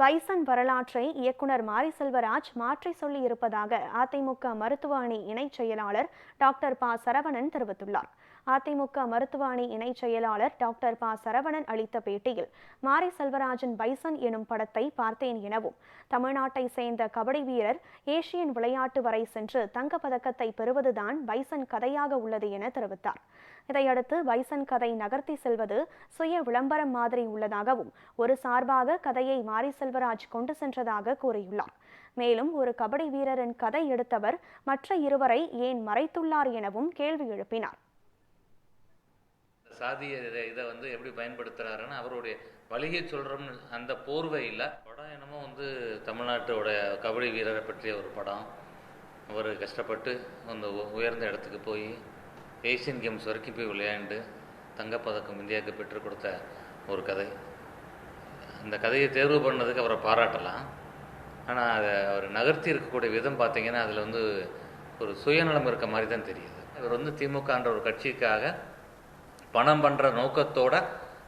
Bison வரலாற்றை இயக்குனர் மாரி செல்வராஜ் மாற்றி சொல்லி இருப்பதாக அதிமுக மருத்துவ அணி இணைச் செயலாளர் டாக்டர் ப சரவணன் தெரிவித்துள்ளார். அதிமுக மருத்துவ அணி இணைச் செயலாளர் டாக்டர் ப. சரவணன் அளித்த பேட்டியில் மாரி செல்வராஜன் பைசன் எனும் படத்தை பார்த்தேன் எனவும் தமிழ்நாட்டை சேர்ந்த கபடி வீரர் ஏசியன் விளையாட்டு வரை சென்று தங்கப்பதக்கத்தை பெறுவதுதான் பைசன் கதையாக உள்ளது என தெரிவித்தார். இதையடுத்து பைசன் கதை நகர்த்தி செல்வது சுய விளம்பரம் மாதிரி உள்ளதாகவும் ஒரு சார்பாக கதையை மாரி செல்வராஜ் கொண்டு சென்றதாக கூறியுள்ளார். மேலும் ஒரு கபடி வீரரின் கதை எடுத்தவர் மற்ற இருவரை ஏன் மறைத்துள்ளார் எனவும் கேள்வி எழுப்பினார். சாதிய இதை இதை வந்து எப்படி பயன்படுத்துறாருன்னு அவருடைய வழியை சொல்கிறோம்னு அந்த போர்வையில் படம் என்னமோ வந்து தமிழ்நாட்டோட கபடி வீரரை பற்றிய ஒரு படம். அவர் கஷ்டப்பட்டு அந்த உ- உயர்ந்த இடத்துக்கு போய் ஏசியன் கேம்ஸ் வரைக்கும் போய் விளையாண்டு தங்கப்பதக்கம் இந்தியாவுக்கு பெற்றுக் கொடுத்த ஒரு கதை. அந்த கதையை தேர்வு பண்ணதுக்கு அவரை பாராட்டலாம். ஆனால் அதை அவர் நகர்த்தி இருக்கக்கூடிய விதம் பார்த்தீங்கன்னா அதில் வந்து ஒரு சுயநலம் இருக்க மாதிரி தான் தெரியுது. இவர் வந்து திமுகன்ற ஒரு கட்சிக்காக பணம் பண்ணுற நோக்கத்தோட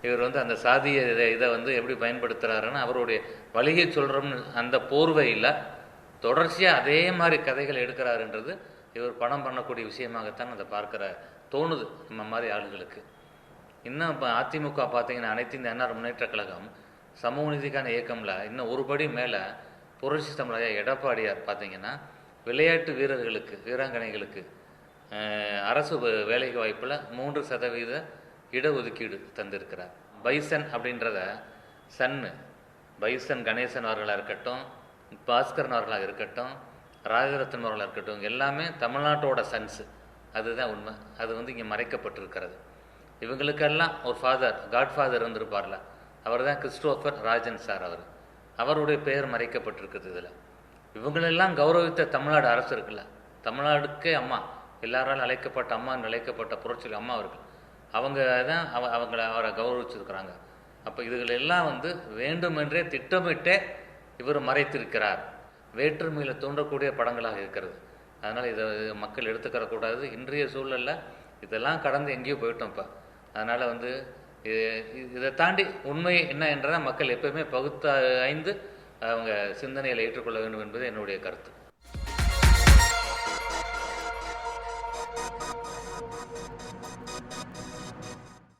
இவர் வந்து அந்த சாதிய இதை இதை வந்து எப்படி பயன்படுத்துகிறாருன்னு அவருடைய வழியை சொல்கிறோம்னு அந்த போர்வையில் தொடர்ச்சியாக அதே மாதிரி கதைகள் எடுக்கிறாருன்றது இவர் பணம் பண்ணக்கூடிய விஷயமாகத்தான் அதை பார்க்குற தோணுது நம்ம மாதிரி ஆளுகளுக்கு. இன்னும் இப்போ அதிமுக பார்த்தீங்கன்னா அனைத்து இந்த என்ஆர் முன்னேற்ற கழகம் சமூக நீதிக்கான இயக்கமில் இன்னும் ஒரு படி மேலே புரட்சி தமிழக எடப்பாடியார் பார்த்தீங்கன்னா விளையாட்டு வீரர்களுக்கு வீராங்கனைகளுக்கு அரசு வே- வேலை வாய்ப்பில் மூன்று சதவீத இடஒதுக்கீடு தந்திருக்கிறார். பைசன் அப்படின்றத சன்னு பைசன் கணேசன் அவர்களாக இருக்கட்டும் பாஸ்கரன் அவர்களாக இருக்கட்டும் ராஜரத்னம் அவர்களாக இருக்கட்டும் எல்லாமே தமிழ்நாட்டோட சன்ஸு. அதுதான் உண்மை. அது வந்து இங்கே மறைக்கப்பட்டிருக்கிறது. இவங்களுக்கெல்லாம் ஒரு ஃபாதர் காட்ஃபாதர் இருந்திருப்பார்ல. அவர் தான் கிறிஸ்டோஃபர் ராஜன் சார் அவர். அவருடைய பெயர் மறைக்கப்பட்டிருக்குது இதில். இவங்களெல்லாம் கௌரவித்த தமிழ்நாடு அரசு இருக்குல்ல. தமிழ்நாடுக்கே அம்மா. எல்லாராலும் அழைக்கப்பட்ட அம்மா அழைக்கப்பட்ட புரட்சி அம்மா அவர்கள். அவங்க தான் அவ அவங்கள அவரை கௌரவிச்சிருக்கிறாங்க. அப்போ இதுகளெல்லாம் வந்து வேண்டுமென்றே திட்டமிட்டே இவர் மறைத்திருக்கிறார். வேற்றுமையில் தோன்றக்கூடிய படங்களாக இருக்கிறது. அதனால் இதை மக்கள் எடுத்துக்கிற கூடாது. இன்றைய சூழலில் இதெல்லாம் கடந்து எங்கேயோ போயிட்டோம் இப்போ. அதனால் வந்து இதை தாண்டி உண்மை என்ன என்றால் மக்கள் எப்பவுமே பகுத்தாய்ந்து அவங்க சிந்தனையில் ஏற்றுக்கொள்ள வேண்டும் என்பது என்னுடைய கருத்து.